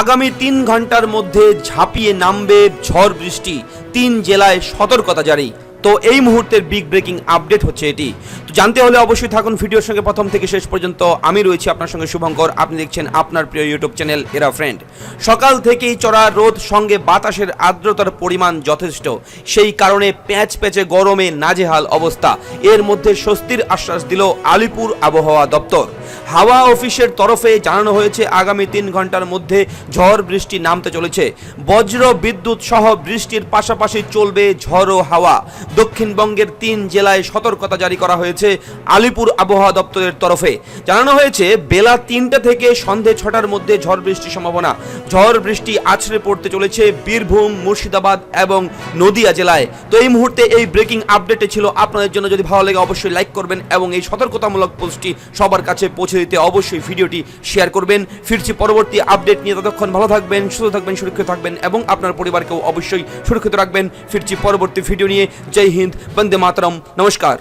আগামী তিন ঘণ্টার মধ্যে ঝাঁপিয়ে নামবে ঝড় বৃষ্টি। তিন জেলায় সতর্কতা জারি। তো এই মুহূর্তের বিগ ব্রেকিং আপডেট হচ্ছে এটি। তো জানতে হলে অবশ্যই থাকুন ভিডিওর সঙ্গে প্রথম থেকে শেষ পর্যন্ত। আমি রয়েছি আপনার সঙ্গে শুভঙ্কর। আপনি দেখছেন আপনার প্রিয় ইউটিউব চ্যানেল এরা ফ্রেন্ড সকাল থেকেই চড়া রোদ, সঙ্গে বাতাসের আর্দ্রতার পরিমাণ যথেষ্ট। সেই কারণে প্যাঁচ প্যাঁচে গরমে নাজেহাল অবস্থা। এর মধ্যে স্বস্তির আশ্বাস দিল আলিপুর আবহাওয়া দপ্তর। হাওয়া অফিসের তরফে জানানো হয়েছে, আগামী তিন ঘণ্টার মধ্যে ঝড় বৃষ্টি নামতে চলেছে। বজ্র, বিদ্যুৎ সহ বৃষ্টির পাশাপাশি চলবে ঝড় ও হাওয়া। দক্ষিণবঙ্গের তিন জেলায় সতর্কতা জারি করা হয়েছে আলিপুর আবহাওয়া দপ্তরের তরফে। জানানো হয়েছে, বেলা তিনটা থেকে সন্ধে ছটার মধ্যে ঝড় বৃষ্টির সম্ভাবনা। ঝড় বৃষ্টি আছড়ে পড়তে চলেছে বীরভূম, মুর্শিদাবাদ এবং নদিয়া জেলায়। তো এই মুহূর্তে এই ব্রেকিং আপডেটে ছিল। আপনাদের জন্য যদি ভালো লাগে অবশ্যই লাইক করবেন এবং এই সতর্কতামূলক পোস্টটি সবার কাছে পৌঁছে দিতে অবশ্যই ভিডিওটি শেয়ার করবেন। ফিরছি পরবর্তী আপডেট নিয়ে। ততক্ষণ ভালো থাকবেন, সুস্থ থাকবেন, সুরক্ষিত থাকবেন এবং আপনার পরিবারকেও অবশ্যই সুরক্ষিত রাখবেন। ফিরছি পরবর্তী ভিডিও নিয়ে। জয় হিন্দ, বন্দে মাতরম। নমস্কার।